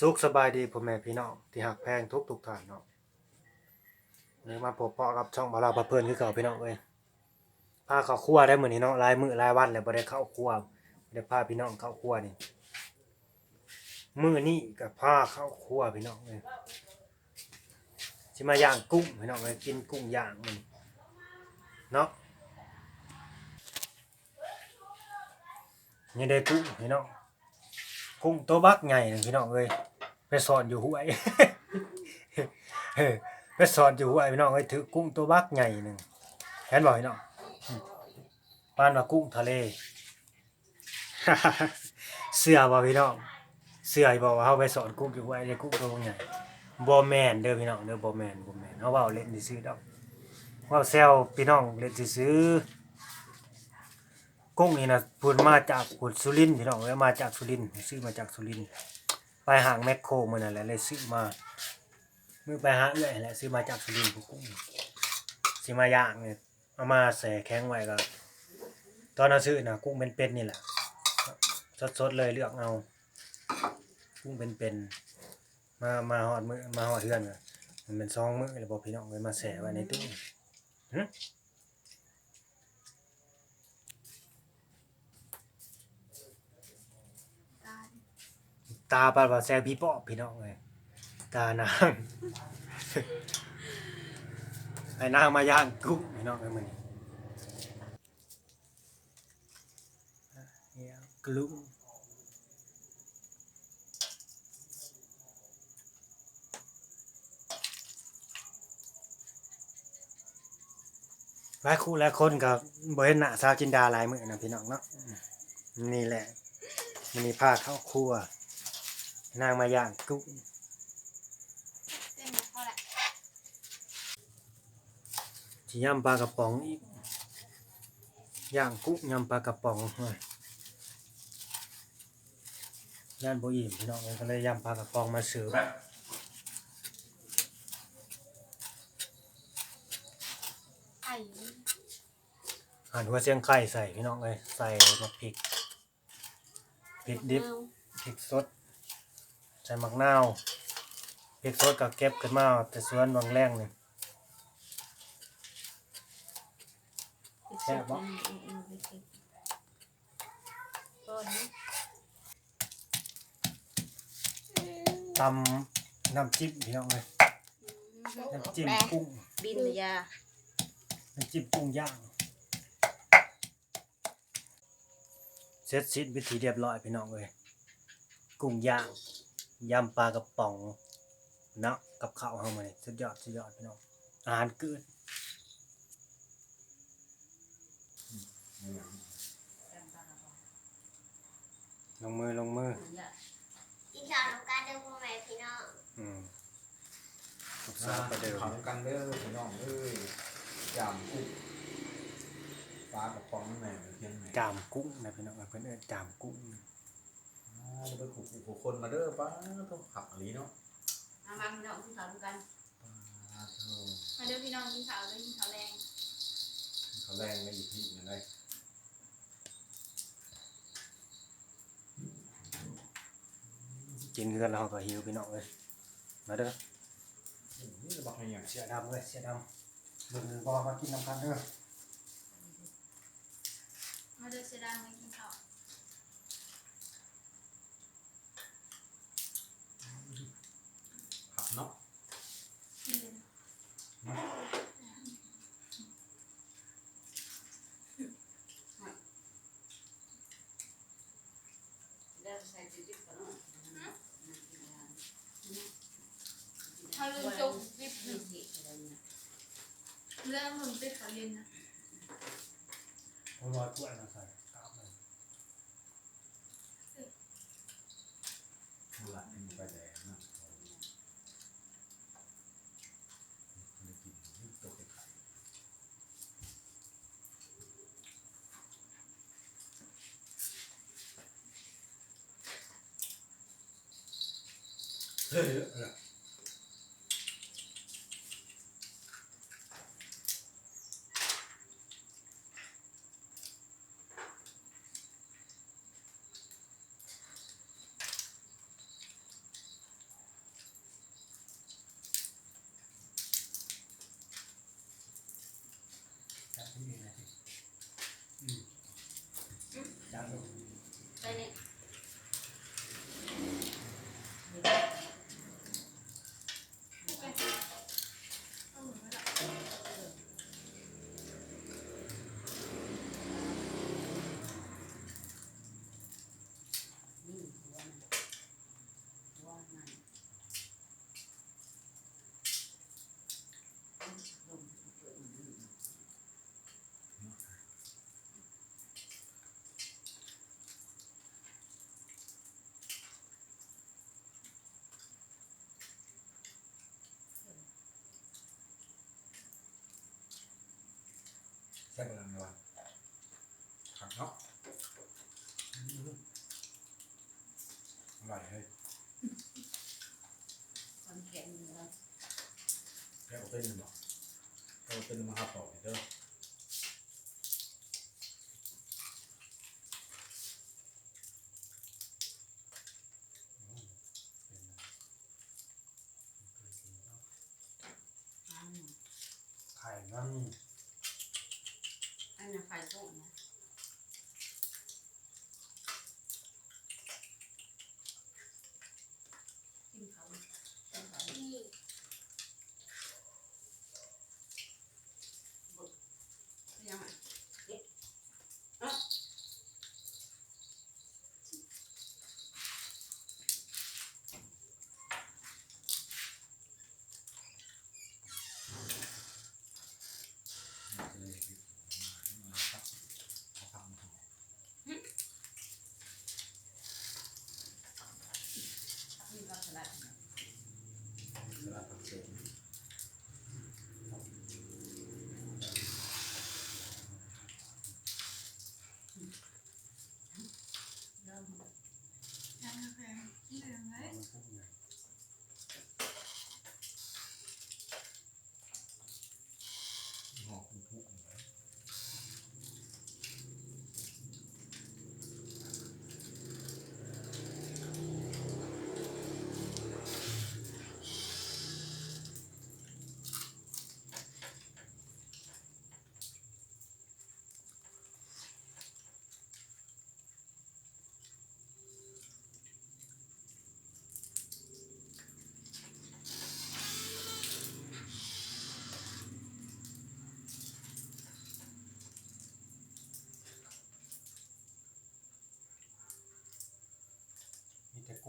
สุขสบายดีพ่อแม่พี่น้องที่หักแพงทุกทุกท่านเนาะนี่มาพบเพาะกับช่องบาราบะเพิ่นคือเก่าพี่น้องเอ้ยพาเข้าครัวได้เหมือนนี้เนาะลายมือลายวันแล้วบ่ได้เข้าครัวบ่ได้พาพี่น้องเข้าครัวนี่มือนี้ก็พาเข้าครัวพี่น้องเอ้ยสิมาย่างกุ้งพี่น้องเอ้ยกินกุ้งย่างมื้อนี้เนาะนี่ได้กุ้งพี่น้องกุ้งตัวบักใหญ่นึงพี่น้องเอ้ย ไปสอนอยู่ห้วยเออไปสอนอยู่ห้วยพี่น้องเอ้ยถือกุ้งตัวบักใหญ่หนึ่งเห็นบ่พี่น้องปานว่ากุ้งทะเลเสือบ่พี่น้องเสื้อบ่ว่าเฮาไปสอนกุ้งอยู่ห้วยได้กุ้งตัวใหญ่บ่แม่นเด้อพี่น้องเด้อบ่แม่นบ่แม่นเฮาเว้าเล่นซื่อๆดอกเว้าแซวพี่น้องเล่นซื่อๆกุ้งนี่นะพูดมาจากพูดสุรินทร์พี่น้องเอ้ยมาจากสุรินทร์ซื้อมาจากสุรินทร์ ไปหางแมคโครมือนั่นแหละเลยซื้อมามือไปหาเอื้อยแหละซื้อมาจากสุรินทร์ผู้กุ้งสิมาย่างเนี่ยเอามาแส่แข็งไว้ก็ตอนเอาซื้อน่ะกุ้งเป็นๆนี่แหละสดๆเลยเลือกเอากุ้งเป็นๆมามาฮอดมือมาฮอดเฮือนน่ะมันเป็นซองมือแล้วบ่พี่น้องเลยมาแส่ไว้ในตู้หึ ตาปลาบาแซวพี่ปอพี่น้องเลยตานางไอ้นางมาย่างกุ้งพี่น้องเลยมันย่างกุ้งหลายคู่หลายคนกับ่เห็นหน้าสาวจินดาหลายมือนะพี่น้องเนาะนี่แหละมันนี่พาเข้าครัว นางมาย่างกุ้งเต้นมาพอละที่ยำปลากระป๋องอีกย่างกุ้งยำปลากระป๋องเฮ้ยย่านโบอิ่มพี่น้องก็เลยยำปลากระป๋องมาเสิร์ฟไข่หั่นหัวเสียงไข่ใส่พี่น้องเลยใส่มะพริกพริกดิบเมาพริกสด ใส่มะนาวพริกสดก็เก็บขึ้นมาแต่สวนบางแรงนี่แซ่บบ่เออเออเออไปเก็บก่อนนะตำน้ำจิ้มพี่น้องเลยน้ำจิ้มแปะกุ้งบินหรือยาน้ำจิ้มกุ้งย่างเสร็จสิ้นวิธีเรียบร้อยพี่น้องเลยกุ้งย่าง ยำปลากระป๋องเนาะกับข้าวเฮามาเนี่ยสุดยอดสุดยอดพี่น้องอาหารเกินลงมือลงมือกินข้าวน้ำกันเด้อพ่อแม่พี่น้องอืมลูกสาวประเดิมขำกันเด้อพี่น้องเอ้ยจามกุ้งปลากระป๋องแม่เพียงไหนจามกุ้งนะพี่น้องเอ้ยเพิ่นเอิ้นจามกุ้ง อ่าเด้อขู่ขู่คนมาเด้อป้าต้องขับอันนี้เนาะเอามาพี่น้องกินข้าวด้วยกันปลาเท่ามาเด้อพี่น้องกินข้าวเลยกินข้าวแรงเขาแรงไม่อยู่ที่ยังไงกินคือกันเราก็หิวพี่น้องเอ้ยมาเด้อนี่จะบอกให้ยังเสียดำเลยเสียดำเบิ่งบ่มากินน้ำกันเด้อ มาเด้อเสยดายมากินข้าว ขับเนาะ กินเลยเขาเรื่องจบวิบหนึ่งเรื่องมึงติดเขาเรียนนะ เอาร তাই নাকি กำลังรักขักเนาะอร่อยเลยคนแข็งเนื้แค่เอาเป็นหรอเอาเป็นมาหาปอไปเด้อไข่นั่น po. No?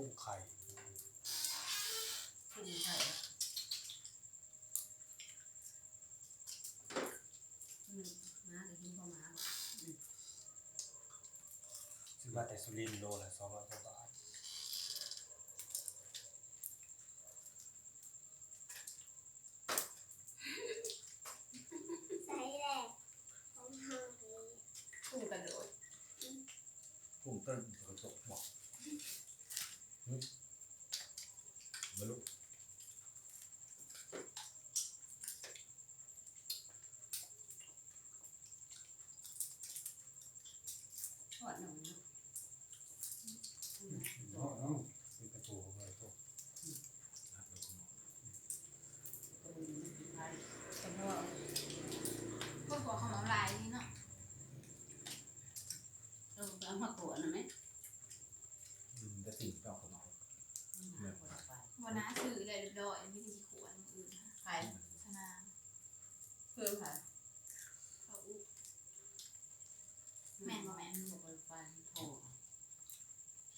กุ้งไข่กุ้งไข่มาแต่สุรินโลละสองร้อยกว่าบาท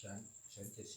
Sánchez.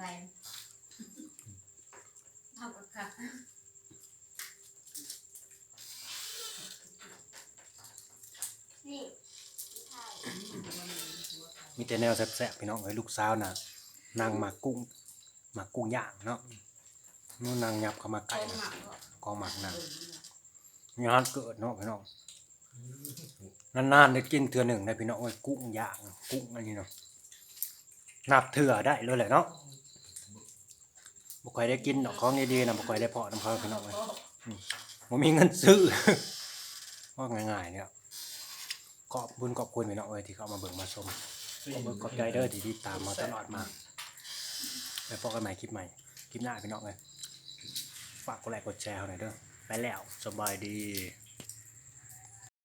ไรทำกับค่ะนี่ใช่มีแต่แนวแซ่บๆพี่น้องเอ้ยลูกสาวน่ะนางหมากกุ้งหมากกุ้งย่างเนาะนู่นนางยับเข้ามาใกล้นะกองหมากนางมีฮอดเกิดเนาะพี่น้องนานๆได้กินเทื่อหนึ่งได้พี่น้องเอ้ยกุ้งย่าง กุ้งอันนี้เนาะนับเถื่อได้เลยแหละเนาะ บ่ค่อยได้กินดอกของดีๆนะบ่ค่อยได้เพาะน้ำเขาพี่น้องเอ้ยผมบ่มีเงินซื้อว่าง่ายๆเนี่ยขอบบุญขอบคุณพี่น้องเอ้ยที่เขามาเบิ่งมาชมขอบคุณขอบใจเด้อที่ติดตามมาตลอดมาไปพบกันใหม่คลิปใหม่คลิปหน้าพี่น้องเลยฝากกดไลค์กดแชร์หน่อยเด้อไปแล้วสบายดี